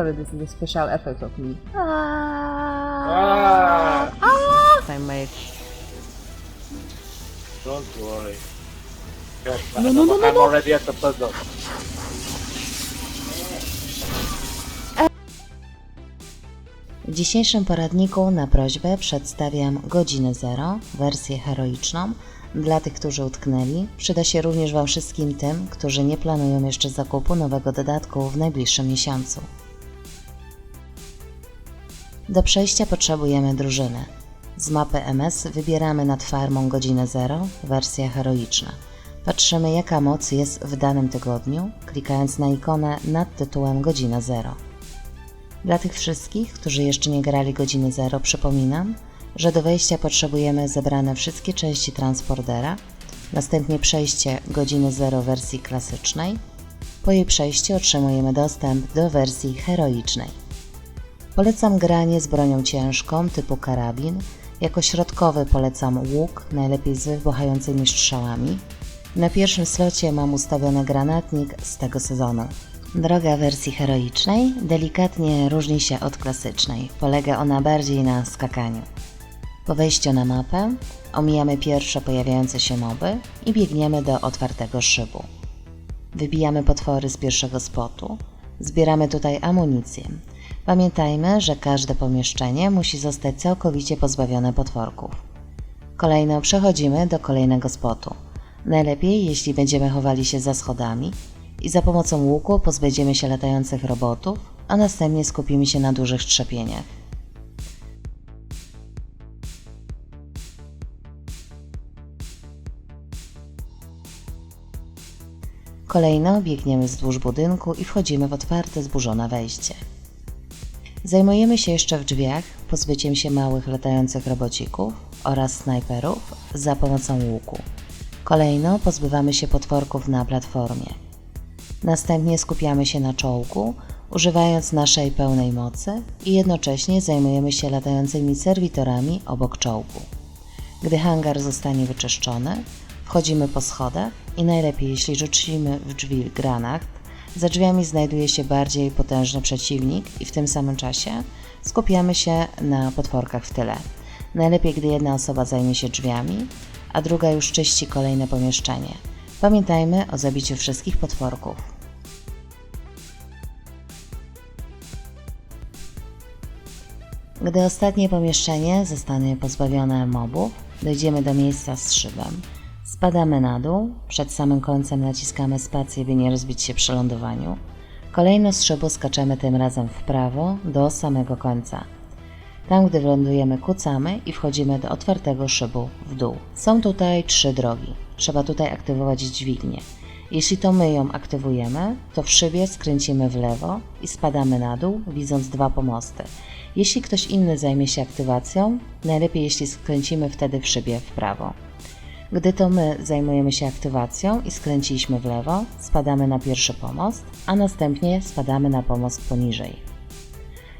Sorry, this is a special effect of me. Ah, I made. don't worry. Yes, No, no, no, no, I'm no. already at the puzzle. W dzisiejszym poradniku na prośbę przedstawiam godzinę zero, wersję heroiczną. Dla tych, którzy utknęli, przyda się również Wam wszystkim tym, którzy nie planują jeszcze zakupu nowego dodatku w najbliższym miesiącu. Do przejścia potrzebujemy drużyny. Z mapy MS wybieramy nad farmą godzinę zero, wersja heroiczna. Patrzymy jaka moc jest w danym tygodniu, klikając na ikonę nad tytułem godzina zero. Dla tych wszystkich, którzy jeszcze nie grali godziny zero, przypominam, że do wejścia potrzebujemy zebrane wszystkie części transportera, następnie przejście godziny zero wersji klasycznej. Po jej przejściu otrzymujemy dostęp do wersji heroicznej. Polecam granie z bronią ciężką typu karabin. Jako środkowy polecam łuk, najlepiej z wybuchającymi strzałami. Na pierwszym slocie mam ustawiony granatnik z tego sezonu. Droga wersji heroicznej delikatnie różni się od klasycznej. Polega ona bardziej na skakaniu. Po wejściu na mapę omijamy pierwsze pojawiające się moby i biegniemy do otwartego szybu. Wybijamy potwory z pierwszego spotu. Zbieramy tutaj amunicję. Pamiętajmy, że każde pomieszczenie musi zostać całkowicie pozbawione potworków. Kolejno przechodzimy do kolejnego spotu. Najlepiej, jeśli będziemy chowali się za schodami i za pomocą łuku pozbędziemy się latających robotów, a następnie skupimy się na dużych strzepieniach. Kolejno biegniemy wzdłuż budynku i wchodzimy w otwarte, zburzone wejście. Zajmujemy się jeszcze w drzwiach pozbyciem się małych latających robocików oraz snajperów za pomocą łuku. Kolejno pozbywamy się potworków na platformie. Następnie skupiamy się na czołgu, używając naszej pełnej mocy i jednocześnie zajmujemy się latającymi serwitorami obok czołgu. Gdy hangar zostanie wyczyszczony, wchodzimy po schodach i najlepiej jeśli rzucimy w drzwi granat, za drzwiami znajduje się bardziej potężny przeciwnik i w tym samym czasie skupiamy się na potworkach w tyle. Najlepiej, gdy jedna osoba zajmie się drzwiami, a druga już czyści kolejne pomieszczenie. Pamiętajmy o zabiciu wszystkich potworków. Gdy ostatnie pomieszczenie zostanie pozbawione mobów, dojdziemy do miejsca z szybem. Spadamy na dół, przed samym końcem naciskamy spację, by nie rozbić się przy lądowaniu. Kolejno z szybu skaczemy tym razem w prawo do samego końca. Tam, gdy lądujemy, kucamy i wchodzimy do otwartego szybu w dół. Są tutaj trzy drogi. Trzeba tutaj aktywować dźwignię. Jeśli to my ją aktywujemy, to w szybie skręcimy w lewo i spadamy na dół, widząc dwa pomosty. Jeśli ktoś inny zajmie się aktywacją, najlepiej jeśli skręcimy wtedy w szybie w prawo. Gdy to my zajmujemy się aktywacją i skręciliśmy w lewo, spadamy na pierwszy pomost, a następnie spadamy na pomost poniżej.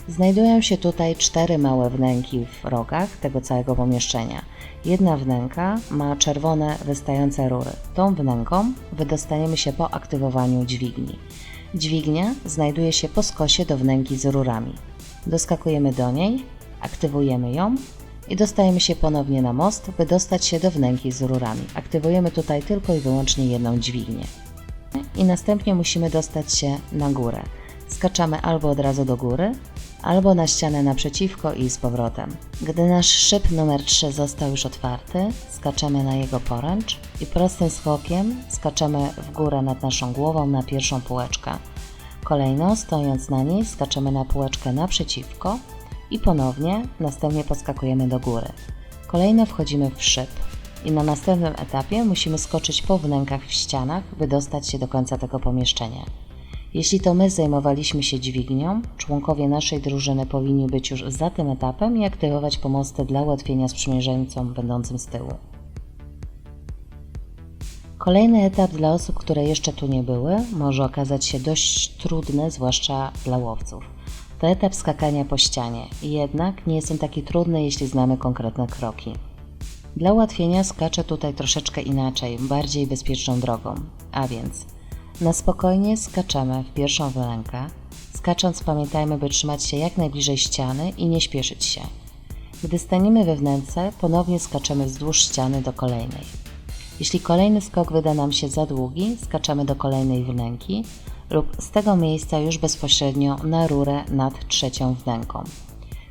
Znajdują się tutaj cztery małe wnęki w rogach tego całego pomieszczenia. Jedna wnęka ma czerwone wystające rury. Tą wnęką wydostaniemy się po aktywowaniu dźwigni. Dźwignia znajduje się po skosie do wnęki z rurami. Doskakujemy do niej, aktywujemy ją i dostajemy się ponownie na most, by dostać się do wnęki z rurami. Aktywujemy tutaj tylko i wyłącznie jedną dźwignię. I następnie musimy dostać się na górę. Skaczamy albo od razu do góry, albo na ścianę naprzeciwko i z powrotem. Gdy nasz szyb numer 3 został już otwarty, skaczemy na jego poręcz i prostym skokiem skaczemy w górę nad naszą głową na pierwszą półeczkę. Kolejno, stojąc na niej, skaczemy na półeczkę naprzeciwko i ponownie, następnie podskakujemy do góry. Kolejno wchodzimy w szyb i na następnym etapie musimy skoczyć po wnękach w ścianach, by dostać się do końca tego pomieszczenia. Jeśli to my zajmowaliśmy się dźwignią, członkowie naszej drużyny powinni być już za tym etapem i aktywować pomosty dla ułatwienia sprzymierzeńcom będącym z tyłu. Kolejny etap dla osób, które jeszcze tu nie były, może okazać się dość trudny, zwłaszcza dla łowców. Etap skakania po ścianie, jednak nie jest on taki trudny, jeśli znamy konkretne kroki. Dla ułatwienia skaczę tutaj troszeczkę inaczej, bardziej bezpieczną drogą, a więc na spokojnie skaczemy w pierwszą wylękę, Skacząc pamiętajmy, by trzymać się jak najbliżej ściany i nie śpieszyć się. Gdy staniemy we wnęce, ponownie skaczemy wzdłuż ściany do kolejnej. Jeśli kolejny skok wyda nam się za długi, skaczemy do kolejnej wnęki lub z tego miejsca już bezpośrednio na rurę nad trzecią wnęką.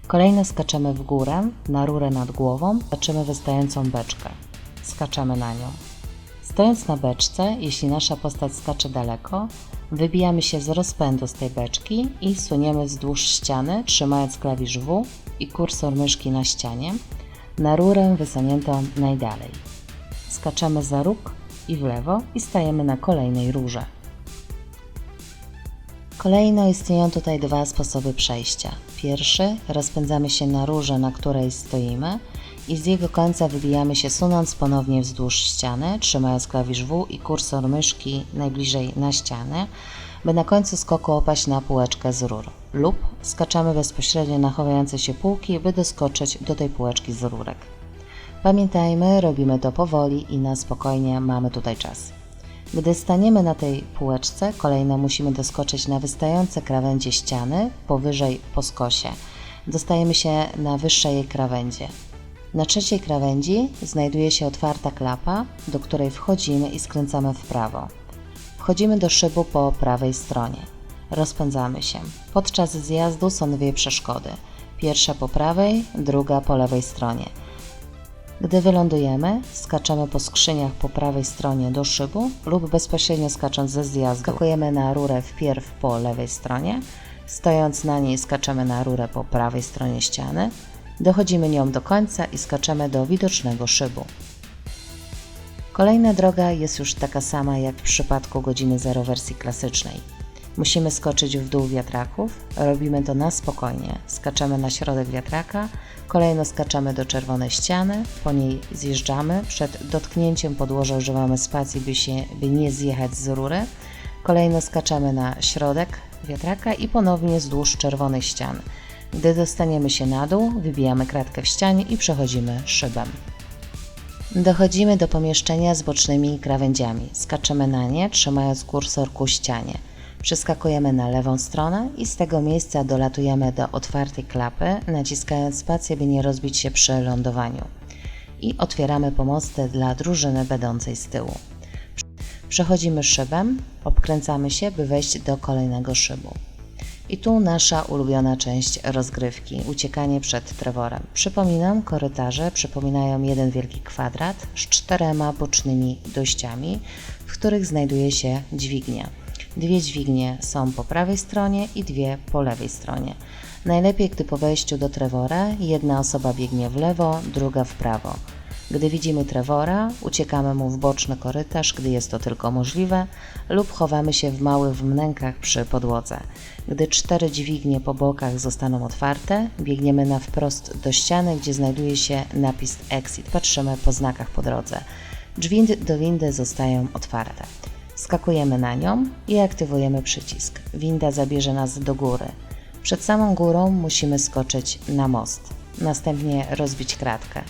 Kolejno skaczemy w górę, na rurę nad głową, zobaczymy wystającą beczkę. Skaczemy na nią. Stojąc na beczce, jeśli nasza postać skacze daleko, wybijamy się z rozpędu z tej beczki i suniemy wzdłuż ściany, trzymając klawisz W i kursor myszki na ścianie, na rurę wysuniętą najdalej. Skaczemy za róg i w lewo i stajemy na kolejnej rurze. Kolejno istnieją tutaj dwa sposoby przejścia. Pierwszy, rozpędzamy się na rurze, na której stoimy i z jego końca wybijamy się sunąc ponownie wzdłuż ściany, trzymając klawisz W i kursor myszki najbliżej na ścianę, by na końcu skoku opaść na półeczkę z rur. Lub skaczamy bezpośrednio na chowające się półki, by doskoczyć do tej półeczki z rurek. Pamiętajmy, robimy to powoli i na spokojnie mamy tutaj czas. Gdy staniemy na tej półeczce, kolejno musimy doskoczyć na wystające krawędzie ściany powyżej po skosie. Dostajemy się na wyższej jej krawędzie. Na trzeciej krawędzi znajduje się otwarta klapa, do której wchodzimy i skręcamy w prawo. Wchodzimy do szybu po prawej stronie. Rozpędzamy się. Podczas zjazdu są dwie przeszkody. Pierwsza po prawej, druga po lewej stronie. Gdy wylądujemy, skaczemy po skrzyniach po prawej stronie do szybu lub bezpośrednio skacząc ze zjazdu. Skakujemy na rurę wpierw po lewej stronie, stojąc na niej skaczemy na rurę po prawej stronie ściany, dochodzimy nią do końca i skaczemy do widocznego szybu. Kolejna droga jest już taka sama jak w przypadku godziny zero wersji klasycznej. Musimy skoczyć w dół wiatraków, robimy to na spokojnie. Skaczemy na środek wiatraka, kolejno skaczemy do czerwonej ściany, po niej zjeżdżamy, przed dotknięciem podłoża używamy spacji, by, się, by nie zjechać z rury. Kolejno skaczemy na środek wiatraka i ponownie wzdłuż czerwonej ściany. Gdy dostaniemy się na dół, wybijamy kratkę w ścianie i przechodzimy szybem. Dochodzimy do pomieszczenia z bocznymi krawędziami. Skaczemy na nie, trzymając kursor ku ścianie. Przeskakujemy na lewą stronę i z tego miejsca dolatujemy do otwartej klapy, naciskając spację, by nie rozbić się przy lądowaniu. I otwieramy pomosty dla drużyny będącej z tyłu. Przechodzimy szybem, obkręcamy się, by wejść do kolejnego szybu. I tu nasza ulubiona część rozgrywki uciekanie przed Trevorem. Przypominam, korytarze przypominają jeden wielki kwadrat z czterema bocznymi dojściami, w których znajduje się dźwignia. Dwie dźwignie są po prawej stronie i dwie po lewej stronie. Najlepiej, gdy po wejściu do Trevora jedna osoba biegnie w lewo, druga w prawo. Gdy widzimy Trevora, uciekamy mu w boczny korytarz, gdy jest to tylko możliwe, lub chowamy się w małych wnękach przy podłodze. Gdy cztery dźwignie po bokach zostaną otwarte, biegniemy na wprost do ściany, gdzie znajduje się napis Exit. Patrzymy po znakach po drodze. Drzwi do windy zostają otwarte. Skakujemy na nią i aktywujemy przycisk. Winda zabierze nas do góry. Przed samą górą musimy skoczyć na most, następnie rozbić kratkę.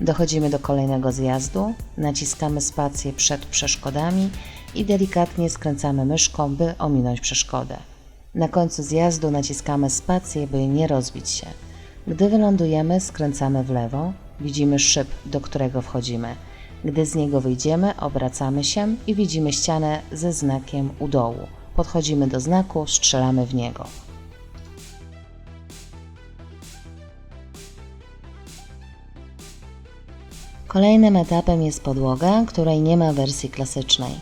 Dochodzimy do kolejnego zjazdu, naciskamy spację przed przeszkodami i delikatnie skręcamy myszką, by ominąć przeszkodę. Na końcu zjazdu naciskamy spację, by nie rozbić się. Gdy wylądujemy, skręcamy w lewo, widzimy szyb, do którego wchodzimy. Gdy z niego wyjdziemy, obracamy się i widzimy ścianę ze znakiem u dołu. Podchodzimy do znaku, strzelamy w niego. Kolejnym etapem jest podłoga, której nie ma wersji klasycznej.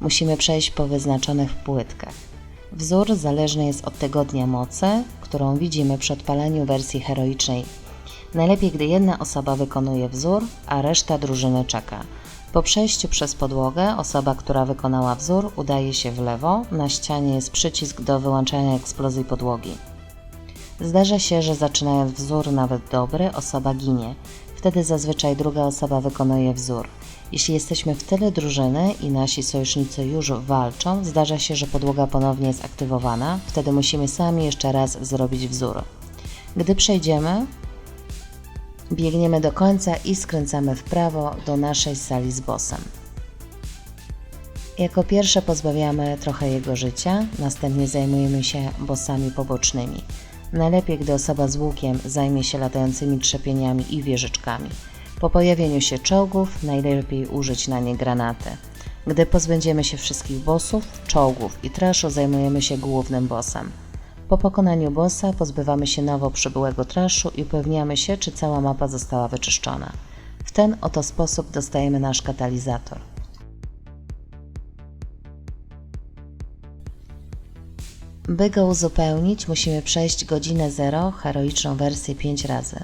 Musimy przejść po wyznaczonych płytkach. Wzór zależny jest od tygodnia mocy, którą widzimy przy odpaleniu wersji heroicznej. Najlepiej, gdy jedna osoba wykonuje wzór, a reszta drużyny czeka. Po przejściu przez podłogę osoba, która wykonała wzór, udaje się w lewo. Na ścianie jest przycisk do wyłączania eksplozji podłogi. Zdarza się, że zaczynając wzór nawet dobry, osoba ginie. Wtedy zazwyczaj druga osoba wykonuje wzór. Jeśli jesteśmy w tyle drużyny i nasi sojusznicy już walczą, zdarza się, że podłoga ponownie jest aktywowana. Wtedy musimy sami jeszcze raz zrobić wzór. Gdy przejdziemy, Biegniemy do końca i skręcamy w prawo do naszej sali z bossem. Jako pierwsze pozbawiamy trochę jego życia, następnie zajmujemy się bossami pobocznymi. Najlepiej, gdy osoba z łukiem zajmie się latającymi trzepieniami i wieżyczkami. Po pojawieniu się czołgów najlepiej użyć na nie granaty. Gdy pozbędziemy się wszystkich bossów, czołgów i traszu zajmujemy się głównym bossem. Po pokonaniu bossa pozbywamy się nowo przybyłego traszu i upewniamy się, czy cała mapa została wyczyszczona. W ten oto sposób dostajemy nasz katalizator. By go uzupełnić, musimy przejść godzinę 0, heroiczną wersję 5 razy.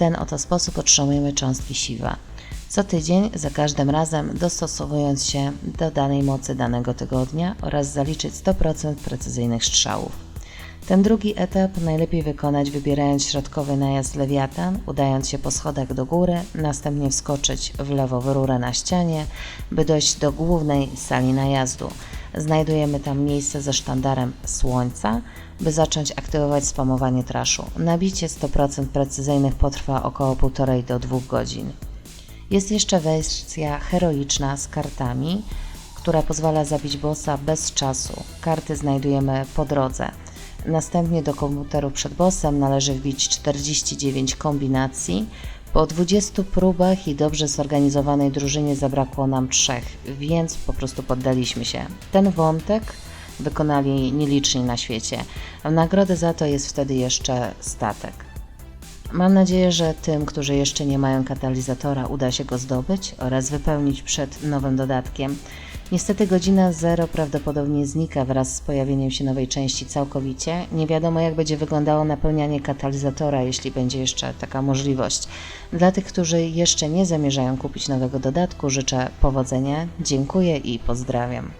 Ten oto sposób otrzymujemy cząstki siwa. Co tydzień, za każdym razem dostosowując się do danej mocy danego tygodnia oraz zaliczyć 100% precyzyjnych strzałów. Ten drugi etap najlepiej wykonać wybierając środkowy najazd lewiatan, udając się po schodach do góry, następnie wskoczyć w lewo w rurę na ścianie, by dojść do głównej sali najazdu. Znajdujemy tam miejsce ze sztandarem słońca, by zacząć aktywować spamowanie traszu. Nabicie 100% precyzyjnych potrwa około 1,5 do 2 godzin. Jest jeszcze wersja heroiczna z kartami, która pozwala zabić bossa bez czasu. Karty znajdujemy po drodze. Następnie do komputeru przed bossem należy wbić 49 kombinacji. Po 20 próbach i dobrze zorganizowanej drużynie zabrakło nam trzech, więc po prostu poddaliśmy się. Ten wątek wykonali nieliczni na świecie. W nagrodę za to jest wtedy jeszcze statek. Mam nadzieję, że tym, którzy jeszcze nie mają katalizatora, uda się go zdobyć oraz wypełnić przed nowym dodatkiem. Niestety godzina 0 prawdopodobnie znika wraz z pojawieniem się nowej części całkowicie. Nie wiadomo jak będzie wyglądało napełnianie katalizatora, jeśli będzie jeszcze taka możliwość. Dla tych, którzy jeszcze nie zamierzają kupić nowego dodatku, życzę powodzenia, dziękuję i pozdrawiam.